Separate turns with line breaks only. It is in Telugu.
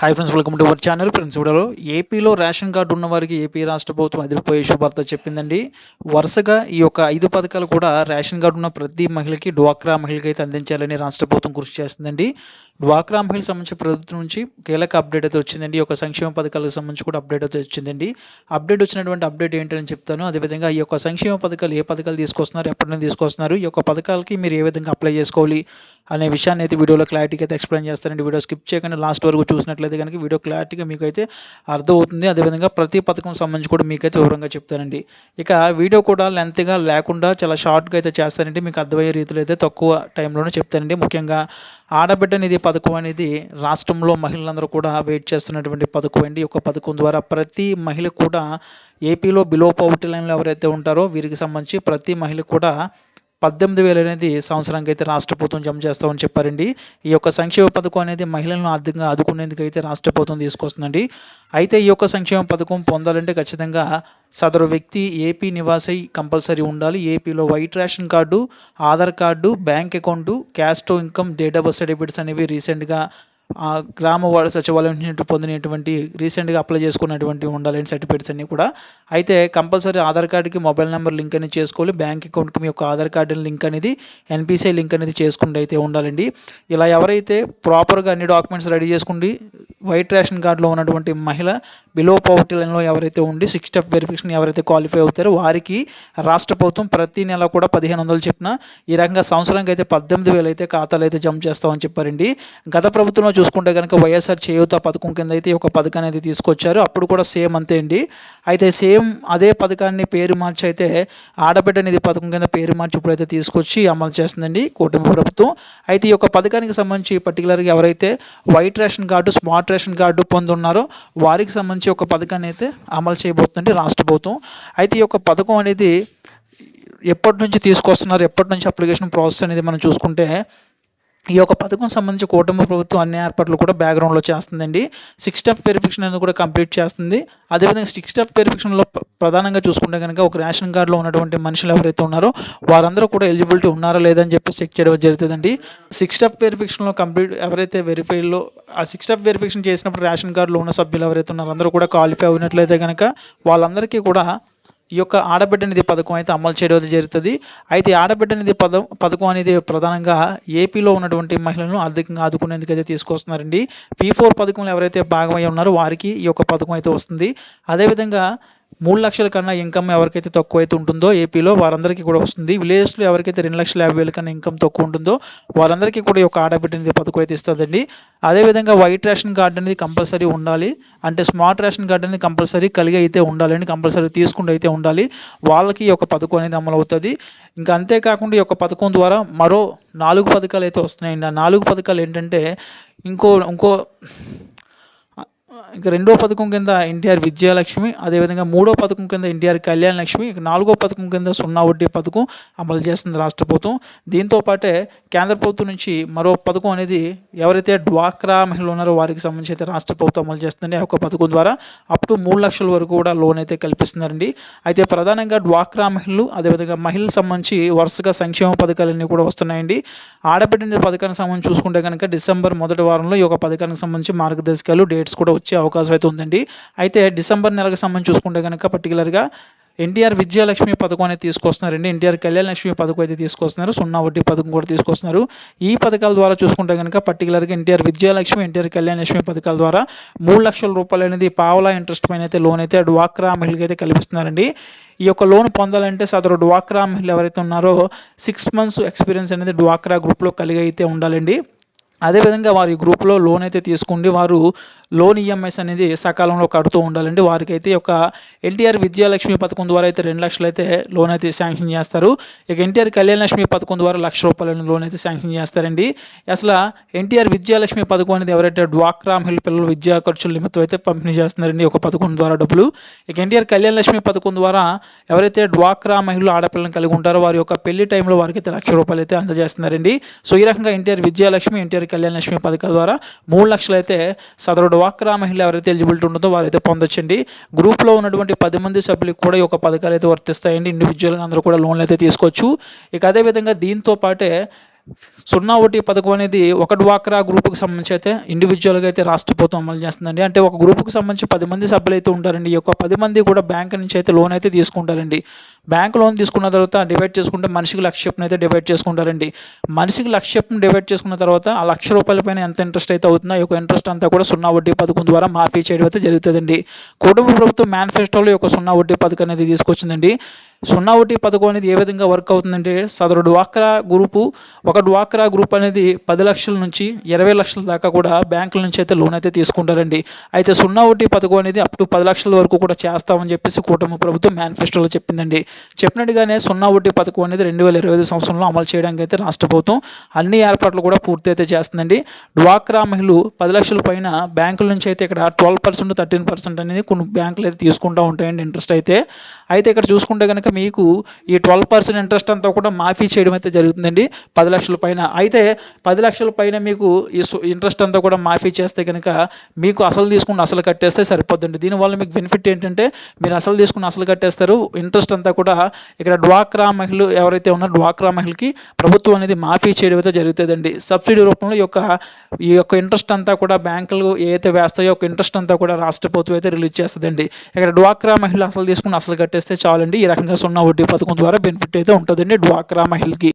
Hi friends welcome to our channel friends వీడియోలో ఏపీలో రేషన్ కార్డు ఉన్న వారికి ఏపీ రాష్ట్ర ప్రభుత్వం అదిరిపోయే శుభార్త చెప్పిందండి. వరుసగా ఈ యొక్క ఐదు పథకాలు కూడా రేషన్ కార్డు ఉన్న ప్రతి మహిళకి డ్వాక్రా మహిళకి అయితే అందించాలని రాష్ట్ర ప్రభుత్వం కృషి చేస్తుందండి. డ్వాక్రా మహిళకు సంబంధించి ప్రభుత్వం నుంచి కీలక అప్డేట్ అయితే వచ్చిందండి. ఈ యొక్క సంక్షేమ పథకాలకు సంబంధించి కూడా అప్డేట్ అయితే వచ్చిందండి. అప్డేట్ వచ్చినటువంటి అప్డేట్ ఏంటని చెప్తాను. అదేవిధంగా ఈ యొక్క సంక్షేమ పథకాలు ఏ పథకాలు తీసుకొస్తున్నారు ఎప్పటి నుంచి తీసుకొస్తున్నారు ఈ యొక్క పథకాలకి మీరు ఏ విధంగా అప్లై చేసుకోవాలి అనే విషయాన్ని అయితే వీడియోలో క్లారిటీకి అయితే ఎక్స్ప్లెయిన్ చేస్తారండి వీడియో స్కిప్ చేయకుండా లాస్ట్ వరకు చూసినట్లయితే కనుక వీడియో క్లారిటీగా మీకు అయితే అర్థమవుతుంది. అదేవిధంగా ప్రతి పథకం సంబంధించి కూడా మీకైతే వివరంగా చెప్తానండి. ఇక వీడియో కూడా లెంత్గా లేకుండా చాలా షార్ట్గా అయితే చేస్తానండి. మీకు అర్థమయ్యే రీతిలో అయితే తక్కువ టైంలోనే చెప్తానండి. ముఖ్యంగా ఆడబిడ్డ నిధి పథకం అనేది రాష్ట్రంలో మహిళలందరూ కూడా వెయిట్ చేస్తున్నటువంటి పథకం అండి. ఒక పథకం ద్వారా ప్రతి మహిళ కూడా ఏపీలో బిలో పవర్టీ లైన్లో ఎవరైతే ఉంటారో వీరికి సంబంధించి ప్రతి మహిళ కూడా పద్దెనిమిది వేలు అనేది సంవత్సరానికి అయితే రాష్ట్ర ప్రభుత్వం జమ చేస్తామని చెప్పారండి. ఈ యొక్క సంక్షేమ పథకం అనేది మహిళలను ఆర్థికంగా ఆదుకునేందుకు అయితే రాష్ట్ర ప్రభుత్వం తీసుకొస్తుందండి. అయితే ఈ యొక్క సంక్షేమ పథకం పొందాలంటే ఖచ్చితంగా సదరు వ్యక్తి ఏపీ నివాసై కంపల్సరీ ఉండాలి. ఏపీలో white ration card Aadhaar card bank account caste income date of birth certificates అనేవి రీసెంట్గా ఆ గ్రామ వార్డు సచివాలయం నుంచి పొందినటువంటి రీసెంట్గా అప్లై చేసుకున్నటువంటి ఉండాలని సర్టిఫికేట్స్ అన్నీ కూడా. అయితే కంపల్సరీ ఆధార్ కార్డుకి మొబైల్ నెంబర్ లింక్ అనేది చేసుకోవాలి. బ్యాంక్ అకౌంట్కి మీ యొక్క ఆధార్ కార్డు లింక్ అనేది ఎన్పిసిఐ లింక్ అనేది చేసుకుంటే అయితే ఉండాలండి. ఇలా ఎవరైతే ప్రాపర్గా అన్ని డాక్యుమెంట్స్ రెడీ చేసుకుండి వైట్ రేషన్ కార్డులో ఉన్నటువంటి మహిళ బిలో పవర్టీ లైన్లో ఎవరైతే ఉండి సిక్స్ స్టెప్ వెరిఫికేషన్ ఎవరైతే క్వాలిఫై అవుతారో వారికి రాష్ట్ర ప్రభుత్వం ప్రతి నెల కూడా పదిహేను వందలు చెప్పిన ఈ రకంగా సంవత్సరానికి అయితే పద్దెనిమిది వేలు అయితే ఖాతాలు అయితే జమ చేస్తామని చెప్పారండి. గత ప్రభుత్వంలో చూసుకుంటే కనుక వైఎస్ఆర్ చేయూత పథకం కింద అయితే ఒక పథకాన్ని అయితే తీసుకొచ్చారు. అప్పుడు కూడా సేమ్ అంతే అండి. అయితే సేమ్ అదే పథకాన్ని పేరు మార్చి అయితే ఆడబిడ్డ నిధి పథకం కింద పేరు మార్చి ఇప్పుడైతే తీసుకొచ్చి అమలు చేస్తుందండి కుటుంబ ప్రభుత్వం. అయితే ఈ యొక్క పథకానికి సంబంధించి పర్టికులర్గా ఎవరైతే white ration card smart ration card పొంది ఉన్నారో వారికి సంబంధించి ఒక పథకాన్ని అయితే అమలు చేయబోతుంది రాష్ట్ర ప్రభుత్వం. అయితే ఈ యొక్క పథకం అనేది ఎప్పటి నుంచి తీసుకొస్తున్నారు ఎప్పటి నుంచి అప్లికేషన్ ప్రాసెస్ అనేది మనం చూసుకుంటే ఈ యొక్క పథకం సంబంధించి కూటమి ప్రభుత్వం అన్ని ఏర్పాట్లు కూడా బ్యాక్గ్రౌండ్లో చేస్తుందండి. సిక్స్ స్టెప్ వెరిఫికేషన్ అనేది కూడా కంప్లీట్ చేస్తుంది. అదేవిధంగా సిక్స్ స్టెప్ వెరిఫికేషన్లో ప్రధానంగా చూసుకుంటే కనుక ఒక రేషన్ కార్డులో ఉన్నటువంటి మనుషులు ఎవరైతే ఉన్నారో వారందరూ కూడా ఎలిజిబిలిటీ ఉన్నారా లేదా అని చెప్పి చెక్ చేయడం జరుగుతుందండి. సిక్స్ స్టెప్ వెరిఫికేషన్లో కంప్లీట్ ఎవరైతే వెరిఫైలో ఆ సిక్స్ స్టెప్ వెరిఫికేషన్ చేసినప్పుడు రేషన్ కార్డులో ఉన్న సభ్యులు ఎవరైతే ఉన్నారో అందరూ కూడా క్వాలిఫై అయినట్లయితే కనుక వాళ్ళందరికీ కూడా ఈ యొక్క ఆడబిడ్డ నిధి పథకం అయితే అమలు చేయడం అయితే జరుగుతుంది. అయితే ఆడబిడ్డ నిధి పదం పథకం అనేది ప్రధానంగా ఏపీలో ఉన్నటువంటి మహిళలను ఆర్థికంగా ఆదుకునేందుకు అయితే తీసుకొస్తున్నారండి. పీ ఫోర్ పథకంలో ఎవరైతే భాగమై ఉన్నారో వారికి ఈ యొక్క పథకం అయితే వస్తుంది. అదేవిధంగా మూడు లక్షల కన్నా ఇన్కమ్ ఎవరికైతే తక్కువ అయితే ఉంటుందో ఏపీలో వారందరికీ కూడా వస్తుంది. విలేజ్లో ఎవరికైతే రెండు లక్షల యాభై వేల కన్నా ఇన్కమ్ తక్కువ ఉంటుందో వారందరికీ కూడా ఈ యొక్క ఆడబిడ్డ అనేది పథకం అయితే ఇస్తుందండి. అదేవిధంగా వైట్ రేషన్ కార్డు అనేది కంపల్సరీ ఉండాలి. అంటే స్మార్ట్ రేషన్ కార్డు అనేది కంపల్సరీ కలిగి అయితే ఉండాలండి కంపల్సరీ తీసుకుంటూ అయితే ఉండాలి. వాళ్ళకి ఈ యొక్క పథకం అనేది అమలు అవుతుంది ఇంకా అంతేకాకుండా ఈ యొక్క పథకం ద్వారా మరో నాలుగు పథకాలు అయితే వస్తున్నాయండి. ఆ నాలుగు పథకాలు ఏంటంటే ఇంకో ఇంకో ఇక రెండో పథకం కింద ఎన్టీఆర్ విద్యాలక్ష్మి అదేవిధంగా మూడో పథకం కింద ఎన్టీఆర్ కళ్యాణ లక్ష్మి ఇక నాలుగో పథకం కింద సున్నా వడ్డీ పథకం అమలు చేస్తుంది రాష్ట్ర ప్రభుత్వం. దీంతో పాటే కేంద్ర ప్రభుత్వం నుంచి మరో పథకం అనేది ఎవరైతే డ్వాక్రా మహిళలు ఉన్నారో వారికి సంబంధించి అయితే రాష్ట్ర ప్రభుత్వం అమలు చేస్తుందండి. ఆ యొక్క పథకం ద్వారా అప్ టు మూడు లక్షల వరకు కూడా లోన్ అయితే కల్పిస్తున్నారండి. అయితే ప్రధానంగా డ్వాక్రా మహిళలు అదేవిధంగా మహిళలకు సంబంధించి వరుసగా సంక్షేమ పథకాలన్నీ కూడా వస్తున్నాయండి. ఆడబిడ్డ పథకానికి సంబంధించి చూసుకుంటే కనుక డిసెంబర్ మొదటి వారంలో ఈ యొక్క పథకానికి సంబంధించి మార్గదర్శకాలు డేట్స్ కూడా వచ్చే అవకాశం అయితే ఉందండి అయితే డిసెంబర్ నెలకు సంబంధించి చూసుకుంటే కనుక పర్టికులర్గా ఎన్టీఆర్ విజయలక్ష్మి పథకం అనేది తీసుకొస్తున్నారండి. ఎన్టీఆర్ కళ్యాణ లక్ష్మి పథకం అయితే తీసుకొస్తున్నారు. సున్నా వడ్డీ పథకం కూడా తీసుకొస్తున్నారు. ఈ పథకాల ద్వారా చూసుకుంటే కనుక పర్టికులర్గా ఎన్టీఆర్ విద్యాలక్ష్మి ఎన్టీఆర్ కళ్యాణ లక్ష్మి పథకాల ద్వారా మూడు లక్షల రూపాయలు అనేది పావలా ఇంట్రెస్ట్ పైన అయితే లోన్ అయితే డ్వాక్రా మహిళకి అయితే కల్పిస్తున్నారండి. ఈ యొక్క లోన్ పొందాలంటే సదరు డ్వాక్రా మహిళలు ఎవరైతే ఉన్నారో సిక్స్ మంత్స్ ఎక్స్పీరియన్స్ అనేది డ్వాక్రా గ్రూప్లో కలిగి అయితే ఉండాలండి. అదేవిధంగా వారి గ్రూప్లో లోన్ అయితే తీసుకుండి వారు లోన్ ఈఎంఐస్ అనేది సకాలంలో కడుతూ ఉండాలండి. వారికి అయితే ఒక ఎన్టీఆర్ విద్యాలక్ష్మి పథకం ద్వారా అయితే రెండు లక్షలు అయితే లోన్ అయితే శాంక్షన్ చేస్తారు. ఇక ఎన్టీఆర్ కళ్యాణ లక్ష్మి పథకం ద్వారా లక్ష రూపాయల లోన్ అయితే శాంక్షన్ చేస్తారండి. అసలు ఎన్టీఆర్ విద్యాలక్ష్మి పథకం అనేది ఎవరైతే డ్వాక్రా మహిళ పిల్లలు విద్యా ఖర్చుల నిమిత్తం అయితే పంపిణీ చేస్తున్నారండి ఒక పథకం ద్వారా డబ్బులు. ఇక ఎన్టీఆర్ కళ్యాణ లక్ష్మి పథకం ద్వారా ఎవరైతే డ్వాక్రా మహిళలు ఆడపిల్లలను కలిగి ఉంటారో వారి యొక్క పెళ్ళి టైంలో వారికి అయితే లక్ష రూపాయలు అయితే అందజేస్తున్నారండి. సో ఈ రకంగా ఎన్టీఆర్ విద్యాలక్ష్మి ఎన్టీఆర్ కళ్యాణ లక్ష్మి పథకం ద్వారా మూడు లక్షలు అయితే సదరు డ్వాక్రా మహిళ ఎవరైతే ఎలిజిబిలిటీ ఉంటుందో వారైతే పొందొచ్చండి. గ్రూప్లో ఉన్నటువంటి పది మంది సభ్యులకు కూడా ఈ యొక్క పథకాలు అయితే వర్తిస్తాయండి ఇండివిజువల్గా అందరూ కూడా లోన్లు అయితే తీసుకోవచ్చు. ఇక అదేవిధంగా దీంతో పాటే సున్నా ఒకటి పథకం అనేది ఒక డ్వాక్రా గ్రూప్కి సంబంధించి అయితే ఇండివిజువల్గా అయితే రాష్ట్ర ప్రభుత్వం అమలు చేస్తుందండి. అంటే ఒక గ్రూప్కి సంబంధించి పది మంది సభ్యులు అయితే ఉంటారండి. ఈ యొక్క పది మంది కూడా బ్యాంక్ నుంచి అయితే లోన్ అయితే తీసుకుంటారండి. బ్యాంక్ లోన్ తీసుకున్న తర్వాత డివైడ్ చేసుకుంటే మనిషికి లక్ష చొప్పున అయితే డివైడ్ చేసుకుంటారండి. మనిషికి లక్ష చొప్పున డివైడ్ చేసుకున్న తర్వాత ఆ లక్ష రూపాయల పైన ఎంత ఇంట్రెస్ట్ అయితే అవుతుందో ఈ యొక్క ఇంట్రెస్ట్ అంతా కూడా సున్నా వడ్డీ పథకం ద్వారా మాఫీ చేయడం అయితే జరుగుతుందండి. కుటుంబ ప్రభుత్వం మేనిఫెస్టోలో ఈ యొక్క సున్నా వడ్డీ పథకం అనేది తీసుకొచ్చిందండి. సున్నా వడ్డీ పథకం అనేది ఏ విధంగా వర్క్ అవుతుందంటే సదరు డ్వాక్రా గ్రూపు ఒక డ్వాక్రా గ్రూప్ అనేది పది లక్షల నుంచి ఇరవై లక్షల దాకా కూడా బ్యాంకుల నుంచి అయితే లోన్ అయితే తీసుకుంటారండి. అయితే సున్నా వడ్డీ పథకం అనేది అప్ టు పది లక్షల వరకు కూడా చేస్తామని చెప్పేసి కూటమి ప్రభుత్వం మేనిఫెస్టోలో చెప్పిందండి. చెప్పినట్టుగానే సున్నా ఒకటి పథకం అనేది రెండు వేల ఇరవై ఐదు సంవత్సరంలో అమలు చేయడానికి అయితే రాష్ట్ర ప్రభుత్వం అన్ని ఏర్పాట్లు కూడా పూర్తి అయితే చేస్తుందండి. డ్వాక్రా మహిళలు పది లక్షల పైన బ్యాంకుల నుంచి అయితే ఇక్కడ ట్వెల్వ్ పర్సెంట్ థర్టీన్ పర్సెంట్ అనేది కొన్ని బ్యాంకులు అయితే తీసుకుంటూ ఉంటాయండి ఇంట్రెస్ట్ అయితే. అయితే ఇక్కడ చూసుకుంటే కనుక మీకు ఈ ట్వెల్వ్ పర్సెంట్ ఇంట్రెస్ట్ అంతా కూడా మాఫీ చేయడం అయితే జరుగుతుందండి. పది లక్షల పైన. అయితే పది లక్షల పైన మీకు ఈ ఇంట్రెస్ట్ అంతా కూడా మాఫీ చేస్తే కనుక మీకు అసలు తీసుకున్న అసలు కట్టేస్తే సరిపోద్దండి. దీనివల్ల మీకు బెనిఫిట్ ఏంటంటే మీరు అసలు తీసుకున్న అసలు కట్టేస్తారు. ఇంట్రెస్ట్ అంతా కూడా ఇక్కడ డ్వాక్రా మహిళలు ఎవరైతే ఉన్నారో డ్వాక్రా మహిళకి ప్రభుత్వం అనేది మాఫీ చేయడం అయితే జరుగుతుందండి. సబ్సిడీ రూపంలో ఈ యొక్క ఈ యొక్క ఇంట్రెస్ట్ అంతా కూడా బ్యాంకులు ఏదైతే వేస్తాయో ఒక ఇంట్రెస్ట్ అంతా కూడా రాష్ట్ర ప్రభుత్వం అయితే రిలీజ్ చేస్తుందండి. ఇక్కడ డ్వాక్రా మహిళలు అసలు తీసుకుని అసలు కట్టేస్తే చాలండి. ఈ రకంగా సున్నా వడ్డీ పథకం ద్వారా బెనిఫిట్ అయితే ఉంటుందండి డ్వాక్రా మహిళకి